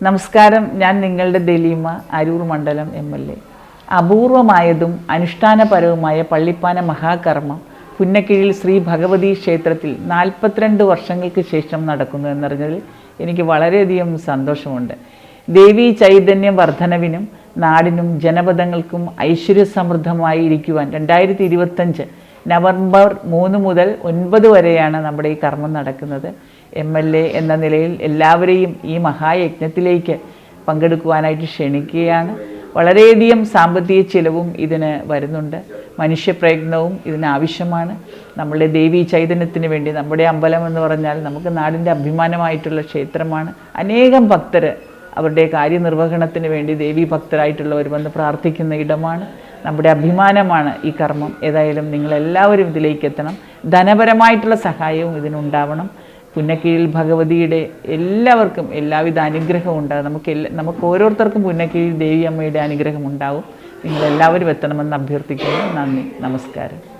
നമസ്കാരം ഞാൻ നിങ്ങളുടെ ദലീമ അരൂർ മണ്ഡലം എം എൽ എ. അപൂർവമായതും അനുഷ്ഠാനപരവുമായ പള്ളിപ്പാന മഹാകർമ്മം പുന്നക്കിഴിൽ ശ്രീ ഭഗവതി ക്ഷേത്രത്തിൽ നാൽപ്പത്തിരണ്ട് വർഷങ്ങൾക്ക് ശേഷം നടക്കുന്നു എന്നറിഞ്ഞതിൽ എനിക്ക് വളരെയധികം സന്തോഷമുണ്ട്. ദേവി ചൈതന്യം വർധനവിനും നാടിനും ജനപദങ്ങൾക്കും ഐശ്വര്യസമൃദ്ധമായി ഇരിക്കുവാൻ രണ്ടായിരത്തി ഇരുപത്തഞ്ച് നവംബർ മൂന്ന് മുതൽ ഒൻപത് വരെയാണ് നമ്മുടെ ഈ കർമ്മം നടക്കുന്നത്. എം എൽ എ എന്ന നിലയിൽ എല്ലാവരെയും ഈ മഹായജ്ഞത്തിലേക്ക് പങ്കെടുക്കുവാനായിട്ട് ക്ഷണിക്കുകയാണ്. വളരെയധികം സാമ്പത്തിക ചിലവും ഇതിന് വരുന്നുണ്ട്. മനുഷ്യപ്രയത്നവും ഇതിനാവശ്യമാണ് നമ്മളുടെ ദേവി ചൈതന്യത്തിന് വേണ്ടി നമ്മുടെ അമ്പലം എന്ന് പറഞ്ഞാൽ നമുക്ക് നാടിന്റെ അഭിമാനമായിട്ടുള്ള ക്ഷേത്രമാണ്. അനേകം ഭക്തർ അവരുടെ കാര്യനിർവഹണത്തിന് വേണ്ടി ദേവി ഭക്തരായിട്ടുള്ളവർ വന്ന് പ്രാർത്ഥിക്കുന്ന ഇടമാണ്. നമ്മുടെ അഭിമാനമാണ് ഈ കർമ്മം. ഏതായാലും നിങ്ങളെല്ലാവരും ഇതിലേക്ക് എത്തണം ധനപരമായിട്ടുള്ള സഹായവും ഇതിനുണ്ടാവണം. പുന്നക്കീഴിൽ ഭഗവതിയുടെ എല്ലാവർക്കും എല്ലാവിധ അനുഗ്രഹവും ഉണ്ടാകും നമുക്ക് എല്ലാ നമുക്ക് ഓരോരുത്തർക്കും പുന്നക്കീഴിൽ ദേവിയമ്മയുടെ അനുഗ്രഹം ഉണ്ടാവും. നിങ്ങളെല്ലാവരും എത്തണമെന്ന് അഭ്യർത്ഥിക്കുന്നു. നന്ദി. നമസ്കാരം.